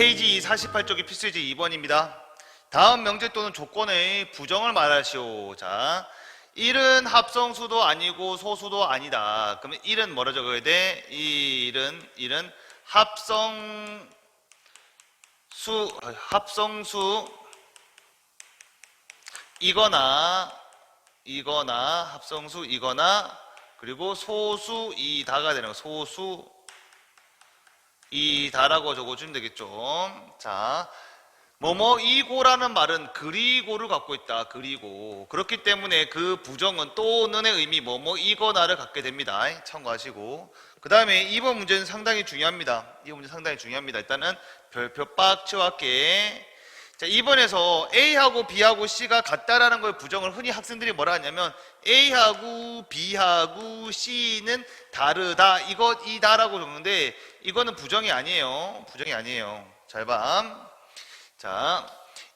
페이지 48쪽이 필수제 2번입니다. 다음 명제 또는 조건의 부정을 말하시오. 자, 1은 합성수도 아니고 소수도 아니다. 그러면 1은 뭐라 적어야 돼? 1은 1은 합성 수 합성수 이거나 이거나 합성수 이거나 그리고 소수 이다가 되는 거 소수 이다라고 적어주면 되겠죠. 자, 뭐뭐 이고라는 말은 그리고를 갖고 있다. 그리고 그렇기 때문에 그 부정은 또는의 의미 뭐뭐 이거나를 갖게 됩니다. 참고하시고 그 다음에 이번 문제는 상당히 중요합니다. 이번 문제 상당히 중요합니다. 일단은 별표 빡치와 함께 자, 2번에서 A하고 B하고 C가 같다라는 걸 부정을 흔히 학생들이 뭐라 하냐면 A하고 B하고 C는 다르다. 이것 이다라고 적는데 이거는 부정이 아니에요. 부정이 아니에요. 잘 봐. 자,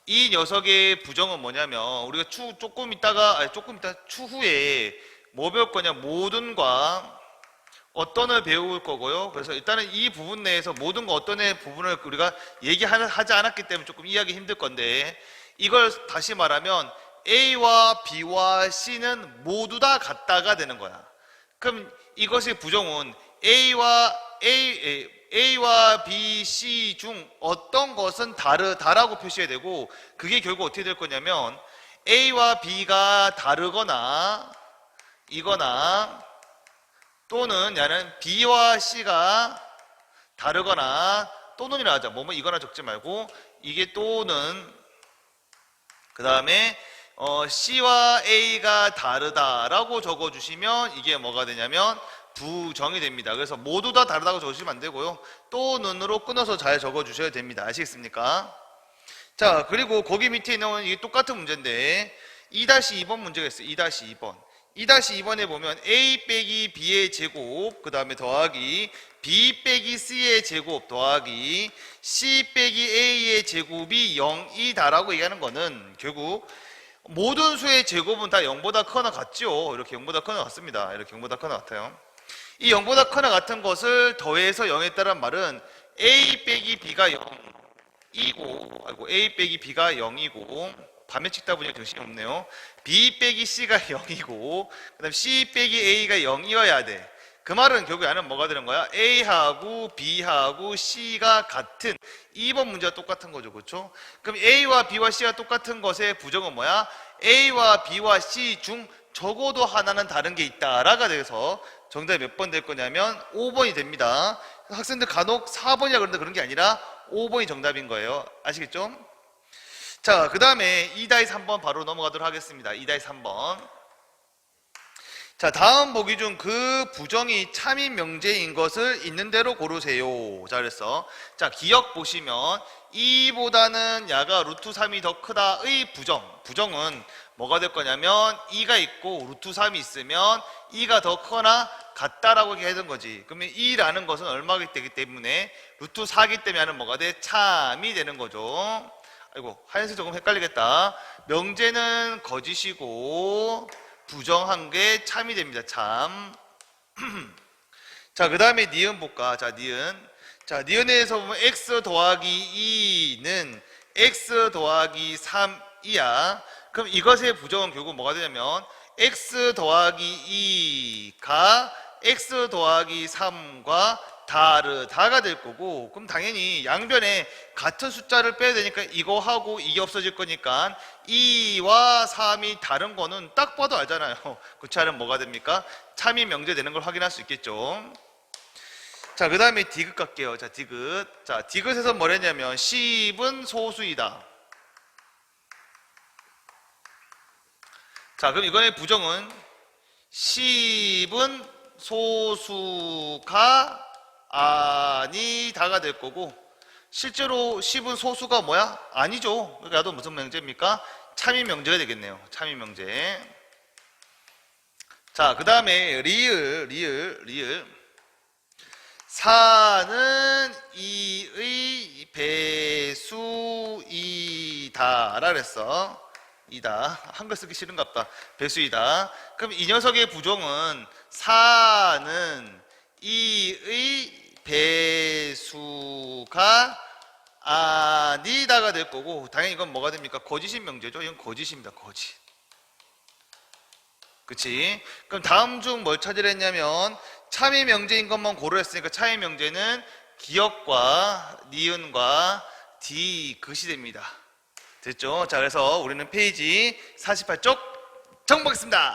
이 녀석의 부정은 뭐냐면 우리가 추, 조금 있다가 아니, 조금 있다 추후에 뭐 배울 거냐 모든과 어떤 을 배울 거고요. 그래서 일단은 이 부분 내에서 모든 거 어떤 의 부분을 우리가 얘기하지 않았기 때문에 조금 이해하기 힘들 건데 이걸 다시 말하면 A와 B와 C는 모두 다 같다가 되는 거야. 그럼 이것의 부정은 A와 A, A와 B, C 중 어떤 것은 다르다라고 표시해야 되고 그게 결국 어떻게 될 거냐면 A와 B가 다르거나 이거나 또는 야는 B와 C가 다르거나 또는이라 하자. 뭐뭐 이거나 적지 말고 이게 또는 그 다음에 어, C와 A가 다르다라고 적어주시면 이게 뭐가 되냐면 부정이 됩니다. 그래서 모두 다 다르다고 적으시면 안 되고요. 또는으로 끊어서 잘 적어주셔야 됩니다. 아시겠습니까? 자 그리고 거기 밑에 있는 이게 똑같은 문제인데 2-2번 문제가 있어요. 2-2번. 2-2번에 보면 A 빼기 B의 제곱, 그 다음에 더하기 B 빼기 C의 제곱 더하기 C 빼기 A의 제곱이 0이다라고 얘기하는 거는 결국 모든 수의 제곱은 다 0보다 크거나 같죠. 이렇게 0보다 크거나 같습니다. 이렇게 0보다 크거나 같아요. 이 0보다 크거나 같은 것을 더해서 0했다는 말은 A 빼기 B가 0이고, 아이고, A 빼기 B가 0이고, 밤에 찍다 보니 정신이 없네요. B 빼기 C가 0이고 그 다음 C 빼기 A가 0이어야 돼. 그 말은 결국 안은 뭐가 되는 거야? A하고 B하고 C가 같은 2번 문제와 똑같은 거죠. 그렇죠? 그럼 A와 B와 C가 똑같은 것의 부정은 뭐야? A와 B와 C 중 적어도 하나는 다른 게 있다라가 돼서 정답이 몇 번 될 거냐면 5번이 됩니다. 학생들 간혹 4번이라 그러는데 그런 게 아니라 5번이 정답인 거예요. 아시겠죠? 자, 그 다음에 2-3번 바로 넘어가도록 하겠습니다. 2-3번. 자, 다음 보기 중 그 부정이 참인 명제인 것을 있는 대로 고르세요. 자, 그래서 자, 기억 보시면 2보다는 야가 루트 3이 더 크다의 부정. 부정은 뭐가 될 거냐면 2가 있고 루트 3이 있으면 2가 더 크거나 같다라고 얘기하던 거지. 그러면 2라는 것은 얼마기 되기 때문에 루트 4기 때문에 하는 뭐가 돼? 참이 되는 거죠. 아이고 하얀색 조금 헷갈리겠다. 명제는 거짓이고 부정한 게 참이 됩니다. 참. 자, 그 다음에 니은 볼까? 자, 니은. 자, 니은에서 보면 x 더하기 2는 x 더하기 3이야. 그럼 이것의 부정은 결국 뭐가 되냐면 x 더하기 2가 x 더하기 3과 다르다가 될 거고 그럼 당연히 양변에 같은 숫자를 빼야 되니까 이거 하고 이게 없어질 거니까 2와 3이 다른 거는 딱 봐도 알잖아요. 그 차는 뭐가 됩니까? 참이 명제되는 걸 확인할 수 있겠죠. 자 그 다음에 디귿 갈게요. 자 디귿. 자 디귿에서 뭐랬냐면 10은 소수이다. 자 그럼 이거의 부정은 10은 소수가 아니다가 될 거고 실제로 10은 소수가 뭐야? 아니죠. 그러니까 나도 무슨 명제입니까? 참인 명제가 되겠네요. 참인 명제. 자, 그 다음에 리을, 리을, 리을. 4는 2의 배수이다. 라 그랬어. 이다. 한글 쓰기 싫은갑다. 배수이다. 그럼 이 녀석의 부정은 4는 2의 배수가 아니다가 될 거고 당연히 이건 뭐가 됩니까? 거짓인 명제죠. 이건 거짓입니다. 거짓. 그치? 그럼 다음 중 뭘 찾으려 했냐면 참의 명제인 것만 고려했으니까 참의 명제는 기역과 니은과 디 그시 됩니다. 됐죠? 자 그래서 우리는 페이지 48쪽 정보겠습니다.